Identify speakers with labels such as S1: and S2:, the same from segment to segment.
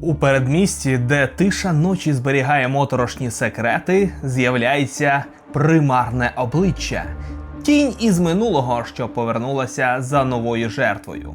S1: У передмісті, де тиша ночі зберігає моторошні секрети, з'являється примарне обличчя, тінь із минулого, що повернулася за новою жертвою.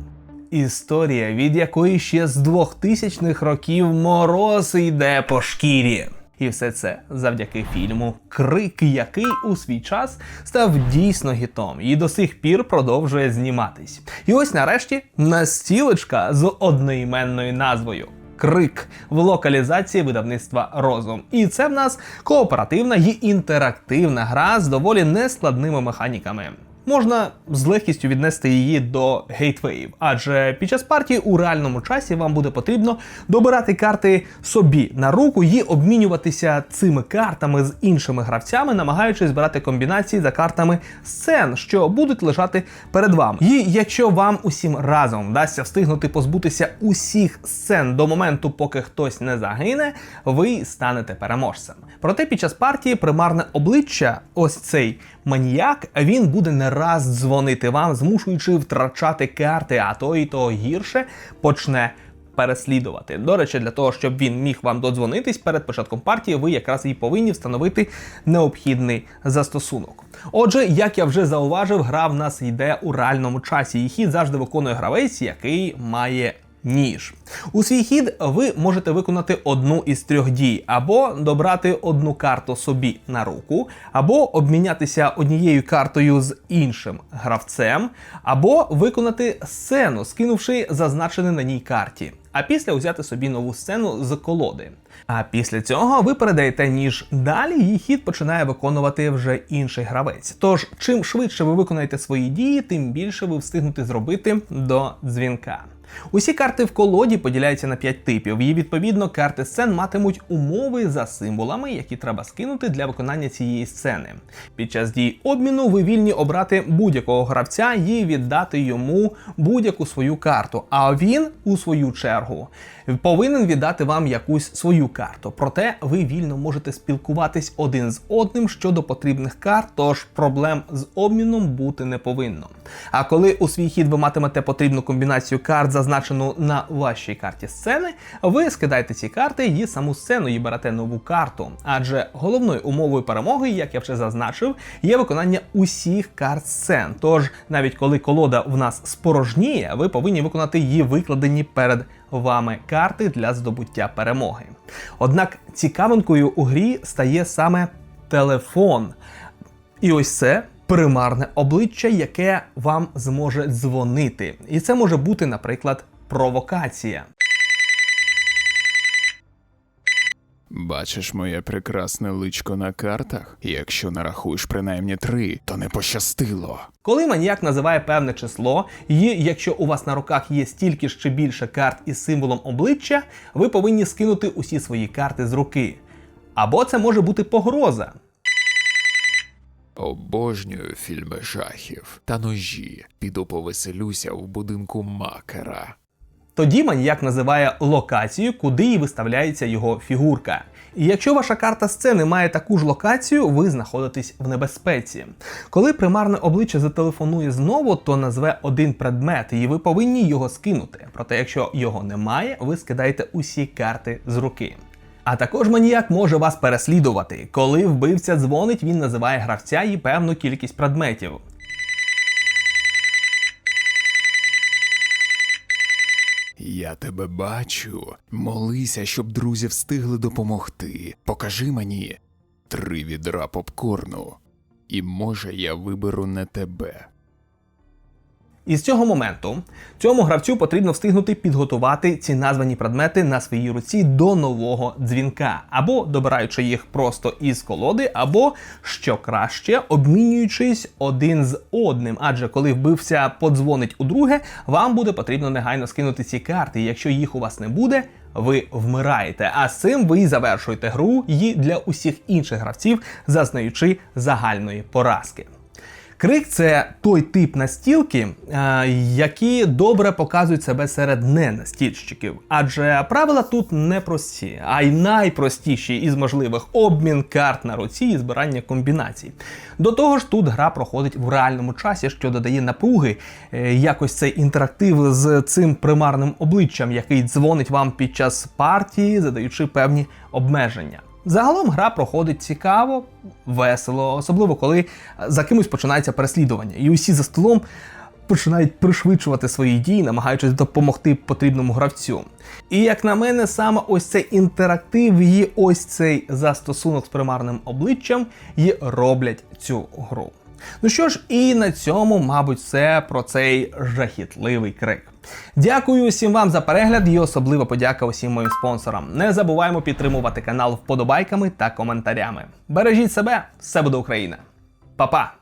S1: Історія, від якої ще з 2000-х років мороз йде по шкірі. І все це завдяки фільму Крик, який у свій час став дійсно гітом і до сих пір продовжує зніматись. І ось нарешті настілочка з одноіменною назвою. Крик в локалізації видавництва Розум. І це в нас кооперативна і інтерактивна гра з доволі нескладними механіками. Можна з легкістю віднести її до гейтвеїв, адже під час партії у реальному часі вам буде потрібно добирати карти собі на руку і обмінюватися цими картами з іншими гравцями, намагаючись збирати комбінації за картами сцен, що будуть лежати перед вами. І якщо вам усім разом вдасться встигнути позбутися усіх сцен до моменту, поки хтось не загине, ви станете переможцем. Проте під час партії примарне обличчя, ось цей маніяк, він буде не раз дзвонити вам, змушуючи втрачати карти, а то і то гірше почне. Переслідувати. До речі, для того, щоб він міг вам додзвонитись перед початком партії, ви якраз і повинні встановити необхідний застосунок. Отже, як я вже зауважив, гра в нас йде у реальному часі, і хід завжди виконує гравець, який має ніж. У свій хід ви можете виконати одну із трьох дій, або добрати одну карту собі на руку, або обмінятися однією картою з іншим гравцем, або виконати сцену, скинувши зазначене на ній карті. А після взяти собі нову сцену з колоди. А після цього ви передаєте ніж далі, і хід починає виконувати вже інший гравець. Тож, чим швидше ви виконаєте свої дії, тим більше ви встигнете зробити до дзвінка. Усі карти в колоді поділяються на 5 типів, і відповідно карти сцен матимуть умови за символами, які треба скинути для виконання цієї сцени. Під час дій обміну ви вільні обрати будь-якого гравця і віддати йому будь-яку свою карту. А він, у свою чергу, повинен віддати вам якусь свою карту. Проте ви вільно можете спілкуватись один з одним щодо потрібних карт, тож проблем з обміном бути не повинно. А коли у свій хід ви матимете потрібну комбінацію карт, зазначену на вашій карті сцени, ви скидаєте ці карти і саму сцену і берете нову карту. Адже головною умовою перемоги, як я вже зазначив, є виконання усіх карт сцен. Тож, навіть коли колода в нас спорожніє, ви повинні виконати її викладені перед вами карти для здобуття перемоги. Однак цікавинкою у грі стає саме телефон. І ось це примарне обличчя, яке вам зможе дзвонити. І це може бути, наприклад, провокація.
S2: Бачиш моє прекрасне личко на картах? Якщо нарахуєш принаймні три, то не пощастило.
S1: Коли маніяк називає певне число, і якщо у вас на руках є стільки ж чи більше карт із символом обличчя, ви повинні скинути усі свої карти з руки. Або це може бути погроза.
S2: Обожнюю фільми жахів та ножі. Піду повеселюся в будинку макера.
S1: Тоді маніяк називає локацію, куди і виставляється його фігурка. І якщо ваша карта сцени має таку ж локацію, ви знаходитесь в небезпеці. Коли примарне обличчя зателефонує знову, то назве один предмет, і ви повинні його скинути. Проте, якщо його немає, ви скидаєте усі карти з руки. А також маніяк може вас переслідувати. Коли вбивця дзвонить, він називає гравця і певну кількість предметів.
S2: Я тебе бачу. Молися, щоб друзі встигли допомогти. Покажи мені три відра попкорну. І може я виберу не тебе.
S1: І з цього моменту цьому гравцю потрібно встигнути підготувати ці названі предмети на своїй руці до нового дзвінка, або добираючи їх просто із колоди, або що краще, обмінюючись один з одним. Адже коли вбивця подзвонить у друге, вам буде потрібно негайно скинути ці карти. Якщо їх у вас не буде, ви вмираєте. А з цим ви завершуєте гру і для усіх інших гравців, зазнаючи загальної поразки. Крик це той тип настілки, е, які добре показують себе серед ненастільщиків. Адже правила тут не прості, а й найпростіші із можливих обмін карт на руці і збирання комбінацій. До того ж, тут гра проходить в реальному часі, що додає напруги, е, якось цей інтерактив з цим примарним обличчям, який дзвонить вам під час партії, задаючи певні обмеження. Загалом гра проходить цікаво, весело, особливо коли за кимось починається переслідування, і усі за столом починають пришвидшувати свої дії, намагаючись допомогти потрібному гравцю. І як на мене, саме ось цей інтерактив і ось цей застосунок з примарним обличчям і роблять цю гру. Ну що ж, і на цьому, мабуть, все про цей жахітливий крик. Дякую усім вам за перегляд і особливо подяка усім моїм спонсорам. Не забуваємо підтримувати канал вподобайками та коментарями. Бережіть себе, все буде Україна. Па-па!